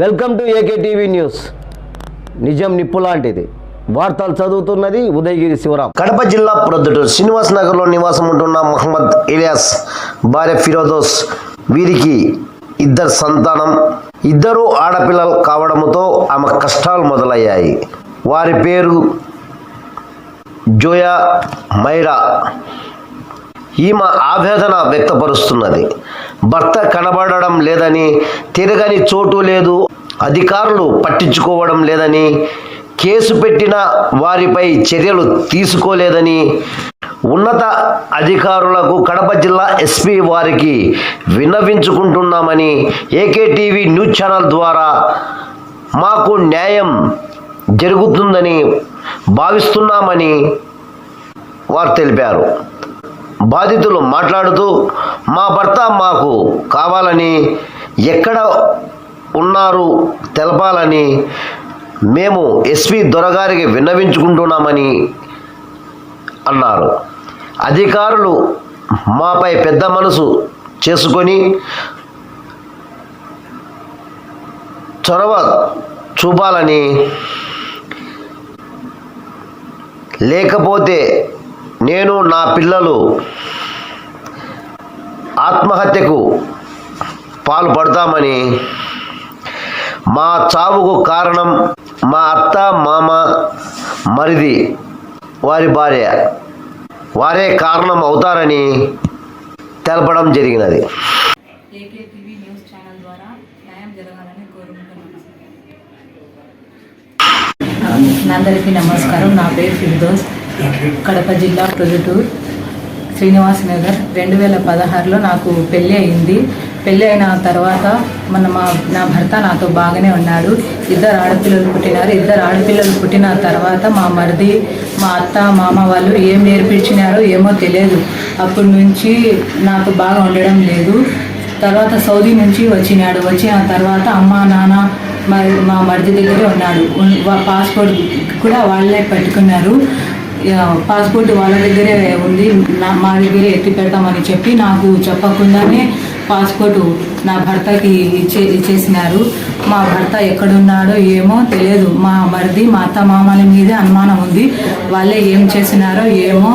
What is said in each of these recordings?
Welcome to AK TV news. నిజం నిప్పు లాంటిది. వార్తలు చదువుతున్నది ఉదయగిరి శివరాం. కడప జిల్లా ప్రొద్దుటూరు శ్రీనివాస్ నగర్లో నివాసం ఉంటున్న మహమ్మద్ ఇలియాస్ భార్య ఫిరోదోస్ వీరికి ఇద్దరు సంతానం. ఇద్దరు ఆడపిల్లలు కావడంతో ఆమె కష్టాలు మొదలయ్యాయి. వారి పేరు జోయా మైరా. ఈమె ఆవేదన వ్యక్తపరుస్తున్నది. భర్త కనబడడం లేదని తిరగని చోటు లేదు అధికారులు పట్టించుకోవడం లేదని కేసు పెట్టిన వారిపై చర్యలు తీసుకోలేదని ఉన్నత అధికారులకు కడప జిల్లా ఎస్పీ వారికి విన్నవించుకుంటున్నామని ఏకే టీవీ న్యూస్ ఛానల్ ద్వారా మాకు న్యాయం జరుగుతుందని భావిస్తున్నామని వారు తెలిపారు. బాధితులు మాట్లాడుతూ మా భర్త మాకు కావాలని ఎక్కడ ఉన్నారు తెలపాలని మేము ఎస్పీ దొరగారికి విన్నవించుకుంటున్నామని అన్నారు. అధికారులు మాపై పెద్ద మనసు చేసుకొని చొరవ చూపాలని లేకపోతే నేను నా పిల్లలు ఆత్మహత్యకు పాల్పడతామని మా చావుకు కారణం మా అత్త మామ మరిది వారి భార్య. వారే కారణం అవుతారని తెలపడం జరిగినది. అందరికీ నమస్కారం. నా పేరు ఫిర్దోస్. కడప జిల్లా ప్రొద్దుటూర్ శ్రీనివాస్ నగర్ రెండు వేల పదహారులో నాకు పెళ్ళి అయింది. పెళ్ళి అయిన తర్వాత మన మా నా భర్త నాతో బాగానే ఉన్నాడు. ఇద్దరు ఆడపిల్లలు పుట్టినారు. ఇద్దరు ఆడపిల్లలు పుట్టిన తర్వాత మా మరిది మా అత్త మామ వాళ్ళు ఏం నేర్పించినారో ఏమో తెలియదు. అప్పటి నుంచి నాకు బాగా ఉండడం లేదు. తర్వాత సౌదీ నుంచి వచ్చినాడు. వచ్చిన తర్వాత అమ్మ నాన్న మరి మా మరిది దగ్గరే ఉన్నాడు. పాస్పోర్ట్ కూడా వాళ్ళే పెట్టుకున్నారు. పాస్పోర్ట్ వాళ్ళ దగ్గరే ఉంది. నా మా దగ్గరే ఎత్తి పెడతామని చెప్పి నాకు చెప్పకుండానే పాస్పోర్ట్ నా భర్తకి ఇచ్చే ఇచ్చేసినారు. మా భర్త ఎక్కడున్నాడో ఏమో తెలియదు. మా మరిది మా అత్త మామల మీదే అనుమానం ఉంది. వాళ్ళే ఏం చేసినారో ఏమో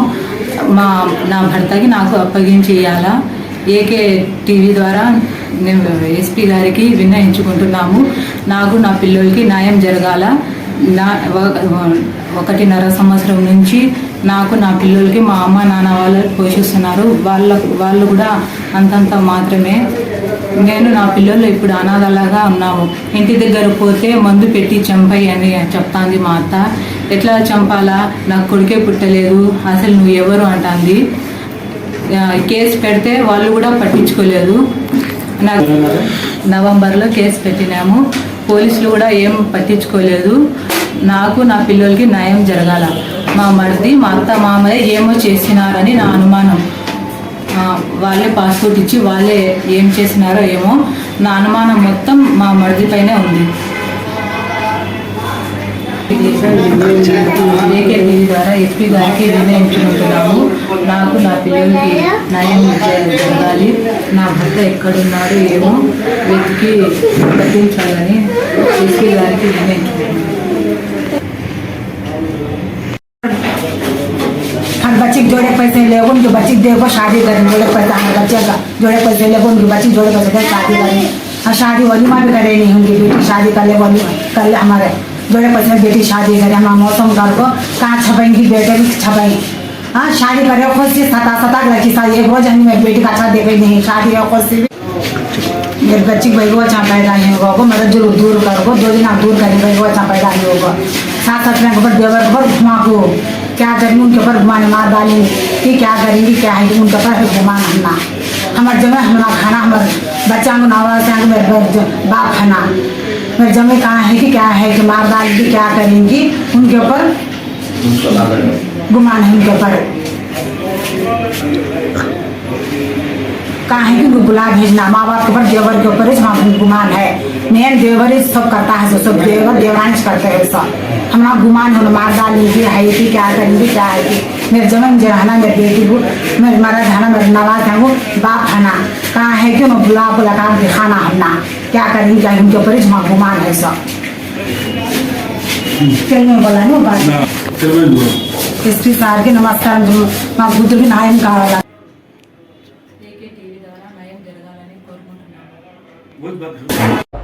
మా నా భర్తకి నాకు అప్పగించి ఇవ్వాలా ఏకే టీవీ ద్వారా నేను ఎస్పీ గారికి విన్నయించుకుంటున్నాము నాకు నా పిల్లలకి న్యాయం జరగాల? నా ఒక- ఒకటిన్నర సంవత్సరం నుంచి నాకు నా పిల్లలకి మా అమ్మ నాన్న వాళ్ళు పోషిస్తున్నారు. వాళ్ళ వాళ్ళు కూడా అంతంత మాత్రమే. నేను నా పిల్లలు ఇప్పుడు అనాథలాగా ఉన్నాము. ఇంటి దగ్గర పోతే మందు పెట్టి చంపయ్యి అని చెప్తాంది మా అత్త. ఎట్లా చంపాలా? నాకు కొడుకే పుట్టలేదు. అసలు నువ్వు ఎవరు అంటాంది. కేసు పెడితే వాళ్ళు కూడా పట్టించుకోలేదు. నాకు నవంబర్లో కేసు పెట్టినాము. పోలీసులు కూడా ఏం పట్టించుకోలేదు. నాకు నా పిల్లలకి న్యాయం జరగాల. మా మరిది మా అత్త మామయ్య ఏమో చేసినారని నా అనుమానం. వాళ్ళే పాస్పోర్ట్ ఇచ్చి వాళ్ళే ఏం చేసినారో ఏమో నా అనుమానం మొత్తం మా మరిది పైనే ఉంది. ఏకే ద్వారా ఎస్పీ గారికి నిర్ణయించుకుంటున్నాము. నాకు నా పిల్లలకి న్యాయం జరగాలి. నా భర్త ఎక్కడున్నాడు ఏమో వెతికి పట్టించాలని ఎస్పీ గారికి నిర్ణయించుకుంటున్నాను बच्चे को देखो शादी करें जोड़े पैसा बच्चे का जोड़े पैसे ले उनकी बच्ची जोड़े पैसे दे शादी करें और शादी वलीमा भी करे नहीं, उनकी बेटी शादी कर ले वली कर ले हमारे। जोड़े पैसे में बेटी शादी करे, हमारा मौसम कर को कहाँ छपेंगी बेटे भी छपेंगे हाँ शादी करे, खुद से सता सता लड़की शादी एक रोज हमें बेटी का अच्छा देखे नहीं, शादी है, खुद से मेरे बच्ची को भाई अच्छा पैदा नहीं होगा को मतलब दूर दूर कर को दो दिन आप दूर करेंगे भाई अच्छा पैदा नहीं होगा। साथ साथ में देवर के ऊपर घुमा को क्या करेंगे उनके ऊपर घुमाने मार डालेंगे कि क्या करेंगे क्या है? उनके ऊपर घुमाना हमना हमारे जमे हमारा खाना, हमारे बच्चा को नावा आगे मेरे बाप खाना। मेरे जमे कहाँ है? कि क्या है? कि मार डालेंगी क्या करेंगी उनके ऊपर घुमाना है उनके ऊपर। कहाँ है कि बुला भेजना? माँ बाप के ऊपर, देवर के ऊपर गुमान है। मेन देवर सब करता है, सब देवर देवरानी करते हैं सब। हमारा गुमान हम मार डाली लीजिए है कि क्या करेंगे क्या है कि। मेरे जन्म जो है ना मेरे बेटी को मेरे मारा जाना मेरे नवाज़ है वो बाप खाना कहाँ है क्यों बुला बुला कहा दिखाना हमना। क्या करेंगे क्या उनके ऊपर हमारा गुमान है सब। चलिए बोला नहीं बात? इसकी सार के नमस्कार माँ बुद्ध भी नायम का बहुत